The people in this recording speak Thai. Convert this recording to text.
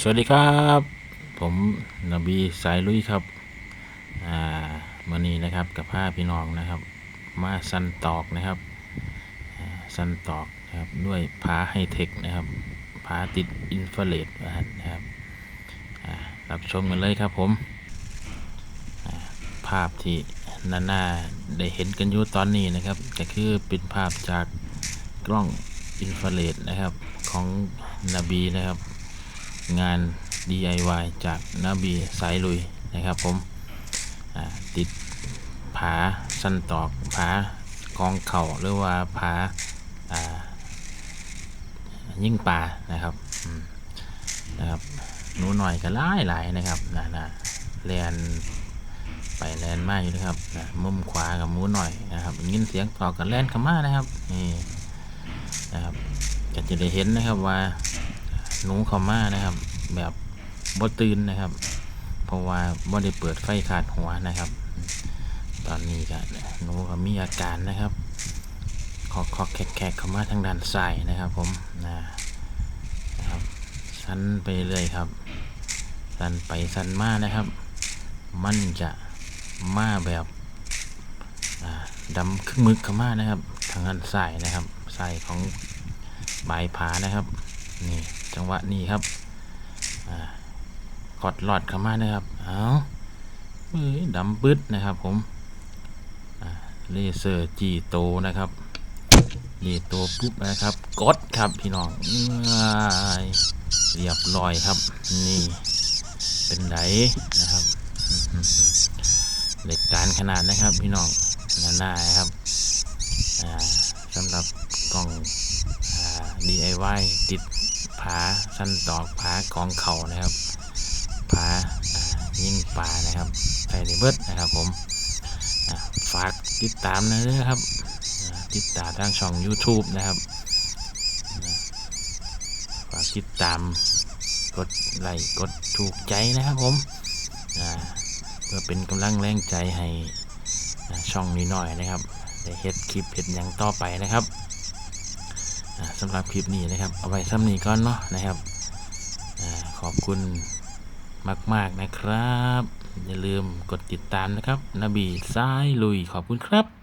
สวัสดีครับ ผมนบีสายลุยครับ อ่ามื่อนี้นะครับกับผ้าพี่น้องนะครับ มาสันตอกนะครับสันตอกนะครับด้วยผ้าไฮเทคนะครับผ้าติดอินฟราเรดนะครับรับชมกันเลยครับผมภาพที่นาน่าได้เห็นกันอยู่ตอนนี้นะครับก็คือเป็นภาพจากกล้องอินฟราเรดนะครับของนบีนะครับ งาน DIY จากนาบีสายลุยนะครับผมติดผาสั้นตอกผากองเข่าหรือว่าผาายิ่งปลานะครับนะครับหนูหน่อยก็หลายหลายนะครับนะนะแลนไปแลนมาอยู่นะครับนะมุมขวากับมูหน่อยนะครับยินเสียงตอกับแลนเข้ามานะครับนี่นะครับก็จะได้เห็นนะครับว่า หนูเขามานะครับ แบบบ่ตื่นนะครับ เพราะว่าบ่ได้เปิดไฟขาดหัวนะครับ ตอนนี้ก็หนูก็มีอาการนะครับขอขอแขกๆเข้ามาทางด้านซ้ายนะครับ ผมนะนะครับสันไปเรื่อยครับสันไปสันมานะครับ มันจะมาแบบอ่าดำครึ่งมึกเข้ามานะครับ ทางด้านซ้ายนะครับซ้ายของปลายผานะครับ นี่จังหวะนี้ครับกอดหลอดเข้ามานะครับเอาเอ้ยดำปึ๊ดนะครับ ผมเลเซอร์จีโตนะครับจีโตปุ๊บนะครับ กดครับพี่น้องอ้ายเรียบร้อยครับ นี่ เป็นไดนะครับเหล็กการขนาดนะครับพี่น้องหน้าๆครับสำหรับกล่องอ DIY ติดผาสั้นตอกผากองเข่านะครับผายิ่งปลานะครับใส่ในเบิดนะครับผมฝากติดตามนะครับ ติดตามทางช่อง YouTube นะครับฝากติดตามกดไลค์กดถูกใจนะครับผมเพื่อเป็นกำลังแรงใจให้ช่องนี้หน่อยนะครับได้เฮ็ดคลิปเฮ็ดยังต่อไปนะครับ สำหรับคลิปนี้นะครับ เอาไว้ซ้ำนี้ก่อนเนาะนะครับอขอบคุณมาก ๆ นะครับ อย่าลืมกดติดตามนะครับ นบีซ้ายลุยขอบคุณครับ